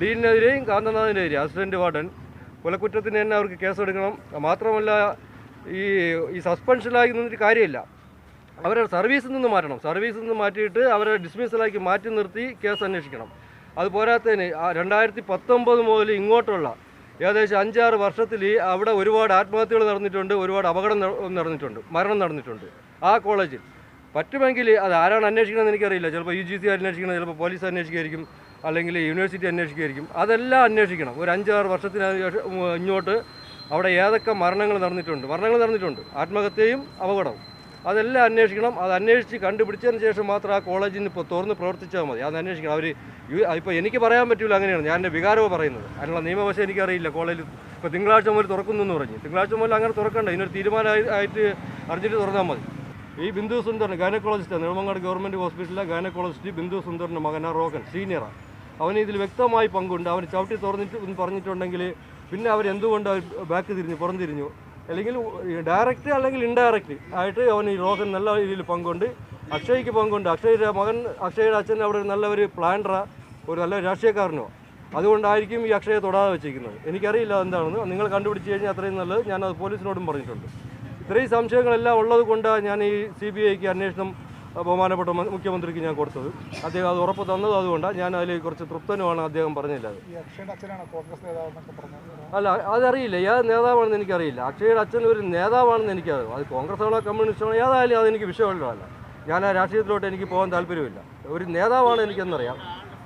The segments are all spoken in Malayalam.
ഡീനിനെതിരെയും കാന്തനാഥിനെതിരെയും അസിസ്റ്റന്റ് വാർഡൻ കൊലക്കുറ്റത്തിന് തന്നെ അവർക്ക് കേസെടുക്കണം. മാത്രമല്ല ഈ ഈ സസ്പെൻഷനിലായി നിന്നിട്ട് കാര്യമില്ല. അവരെ സർവീസിൽ നിന്ന് മാറ്റണം. സർവീസിൽ നിന്ന് മാറ്റിയിട്ട് അവരെ ഡിസ്മിസലാക്കി മാറ്റി നിർത്തി കേസ് അന്വേഷിക്കണം. അത് പോരാത്തതിന് രണ്ടായിരത്തി പത്തൊമ്പത് മുതൽ ഇങ്ങോട്ടുള്ള ഏകദേശം അഞ്ചാറ് വർഷത്തിൽ അവിടെ ഒരുപാട് ആത്മഹത്യകൾ നടന്നിട്ടുണ്ട് ഒരുപാട് അപകടം നടന്നിട്ടുണ്ട് മരണം നടന്നിട്ടുണ്ട് ആ കോളേജിൽ. പറ്റുമെങ്കിൽ അത് ആരാണ് അന്വേഷിക്കണമെന്ന് എനിക്കറിയില്ല. ചിലപ്പോൾ യു ജി സി അന്വേഷിക്കണം ചിലപ്പോൾ പോലീസ് അന്വേഷിക്കുമായിരിക്കും. അല്ലെങ്കിൽ യൂണിവേഴ്സിറ്റി അന്വേഷിക്കുമായിരിക്കും അതെല്ലാം അന്വേഷിക്കണം. ഒരു അഞ്ചാറ് വർഷത്തിന് ഇങ്ങോട്ട് അവിടെ ഏതൊക്കെ മരണങ്ങൾ നടന്നിട്ടുണ്ട്. മരണങ്ങൾ നടന്നിട്ടുണ്ട്. ആത്മഹത്യയും അപകടവും. അതെല്ലാം അന്വേഷിക്കണം. അത് അന്വേഷിച്ച് കണ്ടുപിടിച്ചതിന് ശേഷം മാത്രം ആ കോളേജിന് ഇപ്പോൾ തുറന്ന് പ്രവർത്തിച്ചാൽ മതി. അത് അന്വേഷിക്കണം. അവർ ഇപ്പോൾ എനിക്ക് പറയാൻ പറ്റില്ല അങ്ങനെയാണ്. ഞാൻ എന്റെ വികാരമോ പറയുന്നത്. അതിനുള്ള നിയമവശം എനിക്കറിയില്ല. കോളേജിൽ ഇപ്പോൾ തിങ്കളാഴ്ച മുതൽ തുറക്കുന്നു എന്ന് പറഞ്ഞു. തിങ്കളാഴ്ച മുതൽ അങ്ങനെ തുറക്കണ്ട. ഇതിനൊരു തീരുമാനമായിട്ട് അറിഞ്ഞിട്ട് തുറന്നാൽ മതി. ഈ ബിന്ദു സുന്ദറിന് ഗൈനക്കോളജിസ്റ്റാണ്. നെടുമങ്ങാട് ഗവൺമെന്റ് ഹോസ്പിറ്റലിലെ ഗൈനക്കോളജിസ്റ്റ് ബിന്ദു സുന്ദറിന്റെ മകനാണ് റോക്കൻ സീനിയറാണ്. അവന് ഇതിൽ വ്യക്തമായി പങ്കുണ്ട്. അവന് ചവിട്ടി തുറന്നിട്ട് പറഞ്ഞിട്ടുണ്ടെങ്കിൽ പിന്നെ അവർ ബാക്ക് തിരിഞ്ഞു പുറംതിരിഞ്ഞു അല്ലെങ്കിൽ ഡയറക്റ്റ് അല്ലെങ്കിൽ ഇൻഡയറക്റ്റ് ആയിട്ട് അവൻ ഈ റോഹൻ നല്ല രീതിയിൽ പങ്കുണ്ട്. അക്ഷയ്ക്ക് പങ്കുണ്ട്. അക്ഷയുടെ മകൻ അക്ഷയുടെ അച്ഛൻ അവിടെ ഒരു നല്ല ഒരു പ്ലാൻഡറാ ഒരു നല്ല രാഷ്ട്രീയക്കാരനോ. അതുകൊണ്ടായിരിക്കും ഈ അക്ഷയെ തൊടാതെ വെച്ചിരിക്കുന്നത്. എനിക്കറിയില്ല എന്താണെന്ന് നിങ്ങൾ കണ്ടുപിടിച്ച് കഴിഞ്ഞാൽ അത്രയും നല്ലത്. ഞാൻ അത് പോലീസിനോടും പറഞ്ഞിട്ടുണ്ട്. ഇത്രയും സംശയങ്ങളെല്ലാം ഉള്ളത് കൊണ്ട് ഞാൻ ഈ സി ബി ഐക്ക് അന്വേഷണം ബഹുമാനപ്പെട്ട മുഖ്യമന്ത്രിക്ക് ഞാൻ കൊടുത്തത്. അദ്ദേഹം അത് ഉറപ്പ് തന്നത് അതുകൊണ്ടാണ് ഞാൻ അതിൽ കുറച്ച് തൃപ്തനുമാണ് അദ്ദേഹം പറഞ്ഞില്ല അല്ല അതറിയില്ല. ഏത് നേതാവാണെന്ന് എനിക്കറിയില്ല. അക്ഷയുടെ അച്ഛൻ ഒരു നേതാവാണെന്ന് എനിക്കറിയാം അത് കോൺഗ്രസ് ആണോ കമ്മ്യൂണിസ്റ്റ് ആണോ ഏതായാലും അതെനിക്ക് വിഷയമുള്ളതല്ല. ഞാൻ ആ രാഷ്ട്രീയത്തിലോട്ട് എനിക്ക് പോകാൻ താല്പര്യമില്ല. ഒരു നേതാവാണ് എനിക്കെന്നറിയാം.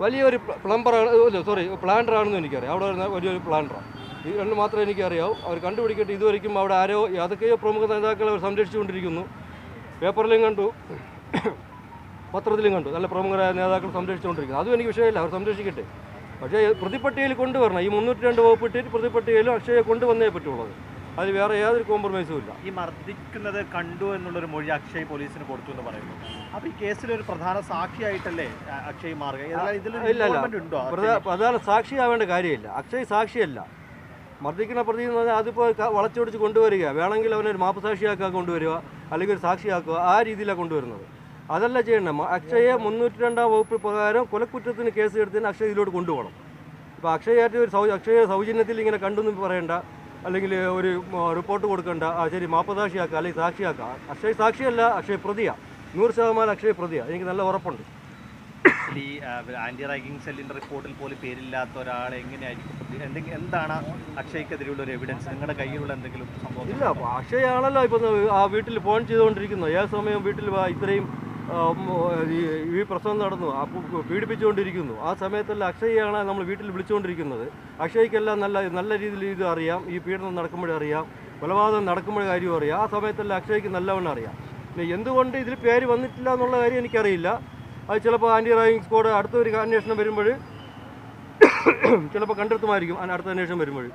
വലിയൊരു പ്ലംബറാണ് സോറി പ്ലാൻഡറാണെന്ന് എനിക്കറിയാം. അവിടെ വരുന്ന വലിയൊരു പ്ലാന്ററാണ് ഈ രണ്ട് മാത്രമേ എനിക്കറിയാവൂ. അവർ കണ്ടുപിടിക്കട്ടെ. ഇതുവരെയും അവിടെ ആരോ ഏതൊക്കെയോ പ്രമുഖ നേതാക്കളെ അവർ സംരക്ഷിച്ചുകൊണ്ടിരിക്കുന്നു. പേപ്പറിലും കണ്ടു. പത്രത്തിലും കണ്ടു. നല്ല പ്രമുഖരായ നേതാക്കൾ സംരക്ഷിച്ചുകൊണ്ടിരിക്കുന്നു. അതും എനിക്ക് വിഷയമില്ല. അവർ സംരക്ഷിക്കട്ടെ. പക്ഷേ പ്രതിപട്ടികയിൽ കൊണ്ടുവരണം. ഈ മുന്നൂറ്റി രണ്ട് വകുപ്പ് ഇട്ടിട്ട് പ്രതിപട്ടികയിലും അക്ഷയെ കൊണ്ടുവന്നേ പറ്റുള്ളൂ അത്. വേറെ യാതൊരു കോംപ്രമൈസും ഇല്ല. ഈ മർദ്ദിക്കുന്നത് കണ്ടു എന്നുള്ളൊരു മൊഴി അക്ഷയ് പോലീസിന് കൊടുത്തു എന്ന് പറയുന്നു. അപ്പൊ ഈ കേസിൽ ഒരു പ്രധാന സാക്ഷിയായിട്ടല്ലേ അക്ഷയ് മാറുക? ഇല്ല, ഇല്ല. ഉണ്ടോ പ്രധാ- പ്രധാന സാക്ഷിയാവേണ്ട കാര്യമില്ല. അക്ഷയ് സാക്ഷിയല്ല. മർദ്ദിക്കുന്ന പ്രതി എന്ന് പറഞ്ഞാൽ അതിപ്പോൾ വളച്ചൊടിച്ച് കൊണ്ടുവരിക. വേണമെങ്കിൽ അവനൊരു മാപ്പ് സാക്ഷിയാക്കുക കൊണ്ടുവരിക. അല്ലെങ്കിൽ ഒരു സാക്ഷിയാക്കുക. ആ രീതിയിലാണ് കൊണ്ടുവരുന്നത്. അതല്ല ചെയ്യണം അക്ഷയെ മുന്നൂറ്റി രണ്ടാം വകുപ്പ് പ്രകാരം കൊലക്കുറ്റത്തിന് കേസ് എടുത്തതിന് അക്ഷയ ഇതിലോട്ട് കൊണ്ടുപോകണം. ഇപ്പോൾ അക്ഷയായിട്ട് ഒരു സൗ അക്ഷയ സൗജന്യത്തിൽ ഇങ്ങനെ കണ്ടെന്ന് പറയണ്ട. അല്ലെങ്കിൽ ഒരു റിപ്പോർട്ട് കൊടുക്കണ്ട. ആ ശരി മാപ്പതാക്ഷിയാക്കുക അല്ലെങ്കിൽ സാക്ഷിയാക്കുക അക്ഷയ് സാക്ഷിയല്ല അക്ഷയ് പ്രതിയാണ് നൂറ് ശതമാനം അക്ഷയ് പ്രതിയാണ് എനിക്ക് നല്ല ഉറപ്പുണ്ട്. ഈ ആന്റി റാഗിംഗ് സെല്ലിന്റെ റിപ്പോർട്ടിൽ പോലും പേരില്ലാത്ത ഒരാളെ എങ്ങനെയായിരിക്കും എന്തെങ്കിലും എന്താണ് അക്ഷയ്ക്കെതിരെയുള്ള ഒരു എവിഡൻസ് നിങ്ങളുടെ കയ്യിലുള്ള എന്തെങ്കിലും സംഭവം ഇല്ല അക്ഷയ അക്ഷയാണല്ലോ ഇപ്പം ആ വീട്ടിൽ ഫോൺ ചെയ്തുകൊണ്ടിരിക്കുന്നത്. ഏത് സമയം വീട്ടിൽ ഇത്രയും ഈ പ്രശ്നം നടന്നു. പീഡിപ്പിച്ചുകൊണ്ടിരിക്കുന്നു. ആ സമയത്തല്ല അക്ഷയാണ് നമ്മൾ വീട്ടിൽ വിളിച്ചുകൊണ്ടിരിക്കുന്നത്. അക്ഷയ്ക്കെല്ലാം നല്ല നല്ല രീതിയിൽ ഇത് അറിയാം. ഈ പീഡനം നടക്കുമ്പോഴേ അറിയാം. കൊലപാതകം നടക്കുമ്പോഴേ കാര്യവും അറിയാം. ആ സമയത്തല്ല അക്ഷയ്ക്ക് നല്ലവണ്ണം അറിയാം. പിന്നെ എന്തുകൊണ്ട് ഇതിൽ പേര് വന്നിട്ടില്ല എന്നുള്ള കാര്യം എനിക്കറിയില്ല. അത് ചിലപ്പോൾ ആന്റി റായിങ് സ്ക്വാഡ് അടുത്തൊരു അന്വേഷണം വരുമ്പോൾ ചിലപ്പോൾ കണ്ടെത്തുമായിരിക്കും. അടുത്ത അന്വേഷണം വരുമ്പോൾ